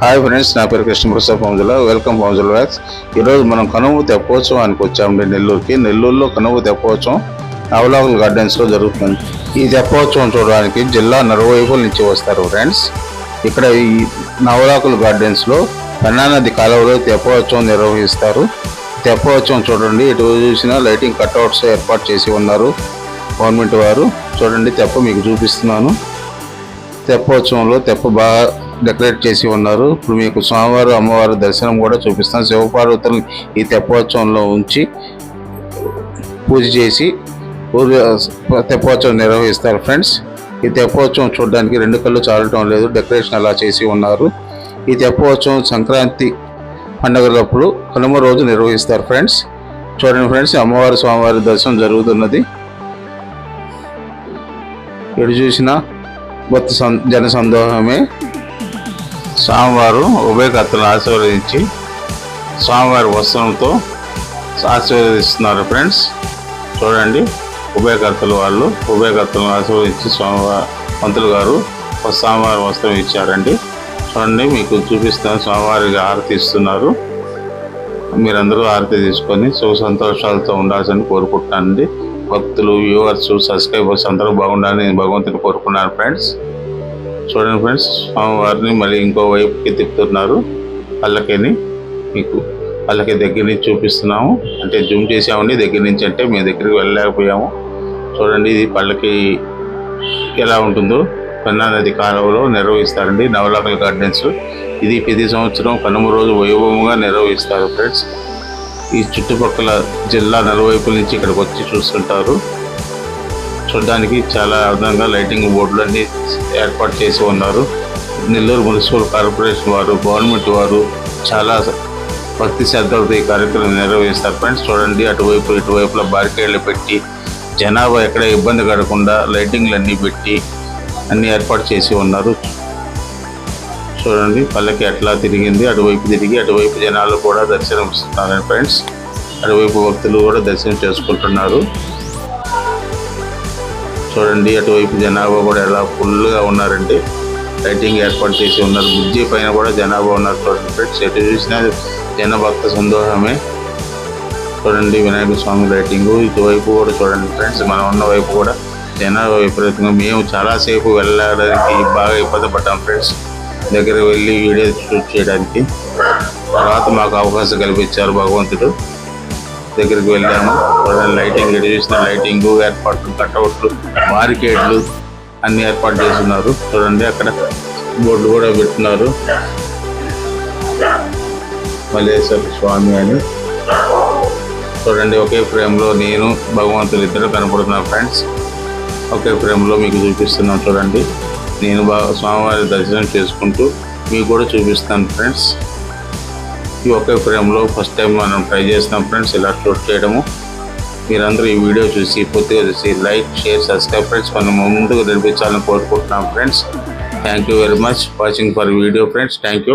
Hi friends నా పేరు కృష్ణప్రసాద్ పౌజుల. వెల్కమ్ పంజుల వ్యాక్స్ ఈరోజు మనం కనువు తెప్పోత్సవానికి వచ్చామండి నెల్లూరుకి. నెల్లూరులో కనువు తెప్పోత్సవం అవలాకుల గార్డెన్స్లో జరుగుతుంది. ఈ తెప్పోత్సవం చూడడానికి జిల్లా నలువైపుల నుంచి వస్తారు ఫ్రెండ్స్ ఇక్కడ ఈ నవలాకుల గార్డెన్స్లో పెన్నానది కాలువలో తెప్పోత్సవం నిర్వహిస్తారు. తెప్పోత్సవం చూడండి ఇటు చూసినా లైటింగ్ కట్అవుట్స్ ఏర్పాటు చేసి ఉన్నారు గవర్నమెంట్ వారు. చూడండి తెప్ప మీకు చూపిస్తున్నాను. తెప్పోత్సవంలో తెప్ప బాగా డెకరేట్ చేసి ఉన్నారు. ఇప్పుడు మీకు స్వామివారు అమ్మవారు దర్శనం కూడా చూపిస్తాం. శివపార్వతులను ఈ తెప్పోత్సవంలో ఉంచి పూజ చేసి పూజ తెప్పోత్సవం నిర్వహిస్తారు ఫ్రెండ్స్. ఈ తెప్పోత్సవం చూడడానికి రెండు కళ్ళు చాలటం లేదు. డెకరేషన్ అలా చేసి ఉన్నారు. ఈ తెప్పోత్సవం సంక్రాంతి పండుగలప్పుడు కనుమ రోజు నిర్వహిస్తారు ఫ్రెండ్స్. చూడండి ఫ్రెండ్స్ అమ్మవారి స్వామివారి దర్శనం జరుగుతున్నది. ఎటు చూసినా మొత్తం జన సందోహమే. స్వామివారు ఉభయకర్తలను ఆశీర్వదించి స్వామివారి వస్త్రంతో ఆశీర్వదిస్తున్నారు ఫ్రెండ్స్. చూడండి ఉభయకర్తలు వాళ్ళు ఉభయకర్తలను ఆశీర్వదించి స్వామివారి మంత్రులు గారు స్వామివారి వస్త్రం ఇచ్చారండి. చూడండి మీకు చూపిస్తాను స్వామివారికి హారతి ఇస్తున్నారు. మీరందరూ హారతి తీసుకొని సుఖ సంతోషాలతో ఉండాల్సింది కోరుకుంటున్నానండి. భక్తులు వ్యూవర్స్ సబ్స్క్రైబర్స్ అందరూ బాగుండాలని నేను భగవంతుని కోరుకున్నాను ఫ్రెండ్స్. చూడండి ఫ్రెండ్స్ స్వామివారిని మళ్ళీ ఇంకో వైపుకి తిప్పుతున్నారు. పల్లకిని మీకు వాళ్ళకి దగ్గర నుంచి చూపిస్తున్నాము. అంటే జూమ్ చేసామండి దగ్గర నుంచి అంటే మీ దగ్గరికి వెళ్ళలేకపోయాము. చూడండి ఇది పల్లకి ఎలా ఉంటుందో. పెన్నా నది కాలువలో నిర్వహిస్తారండి నవలాకల గార్డెన్స్. ఇది ప్రతి సంవత్సరం కనుమ రోజు వైభవంగా నిర్వహిస్తారు ఫ్రెండ్స్. ఈ చుట్టుపక్కల జిల్లా నలువైపుల నుంచి ఇక్కడికి వచ్చి చూస్తుంటారు. చూడడానికి చాలా అందంగా లైటింగ్ బోర్డులు అన్ని ఏర్పాటు చేసి ఉన్నారు. నెల్లూరు మున్సిపల్ కార్పొరేషన్ వారు గవర్నమెంట్ వారు చాలా భక్తి శ్రద్ధలతో ఈ కార్యక్రమం నిర్వహిస్తారు. ఫ్రెండ్స్ చూడండి అటువైపు ఇటువైపులా బారికేడ్లు పెట్టి జనాభా ఎక్కడ ఇబ్బంది పడకుండా లైటింగ్లు అన్నీ పెట్టి అన్నీ ఏర్పాటు చేసి ఉన్నారు. చూడండి పల్లకి ఎట్లా తిరిగింది అటువైపు తిరిగి అటువైపు జనాలు కూడా దర్శనం ఇస్తున్నారు ఫ్రెండ్స్. అటువైపు భక్తులు కూడా దర్శనం చేసుకుంటున్నారు. చూడండి అటువైపు జనాభా కూడా ఎలా ఫుల్గా ఉన్నారండి లైటింగ్ ఏర్పాటు చేసి ఉన్నారు. బ్రిడ్జి పైన కూడా జనాభా ఉన్నారు చూడండి ఫ్రెండ్స్. ఎటు చూసినా జనభక్త సందోహమే. చూడండి వినాయక స్వామి లైటింగ్. ఇటువైపు కూడా చూడండి ఫ్రెండ్స్ మనం ఉన్న వైపు కూడా జనాభా విపరీతంగా. మేము చాలాసేపు వెళ్ళడానికి బాగా ఇబ్బంది పడ్డాం ఫ్రెండ్స్. దగ్గర వెళ్ళి వీడియో షూట్ చేయడానికి. తర్వాత మాకు అవకాశం కల్పించారు భగవంతుడు. దగ్గరికి వెళ్ళాము చూడండి లైటింగ్ రెడీ చేసిన లైటింగ్ ఏర్పాట్లు కట్అవుట్లు బారికేడ్లు అన్ని ఏర్పాటు చేస్తున్నారు. చూడండి అక్కడ బోర్డు కూడా పెట్టున్నారు. మల్లేశ్వర స్వామి అని. చూడండి ఒకే ఫ్రేమ్లో నేను భగవంతులు ఇద్దరు కనపడుతున్నారు ఫ్రెండ్స్. ఒకే ఫ్రేమ్లో మీకు చూపిస్తున్నాను చూడండి. నేను బాగా స్వామివారి దర్శనం చేసుకుంటూ మీకు కూడా చూపిస్తాను ఫ్రెండ్స్. ఈ ఒకే ఫ్రేమ్లో ఫస్ట్ టైం మనం ట్రై చేస్తున్నాం ఫ్రెండ్స్ ఇలా షూట్ చేయడము. మీరందరూ ఈ వీడియో చూసి పూర్తిగా చూసి లైక్ షేర్ సబ్స్క్రైబ్ ఫ్రెండ్స్ మనం ముందుకు నడిపించాలని కోరుకుంటున్నాం friends thank you very much watching for video friends thank you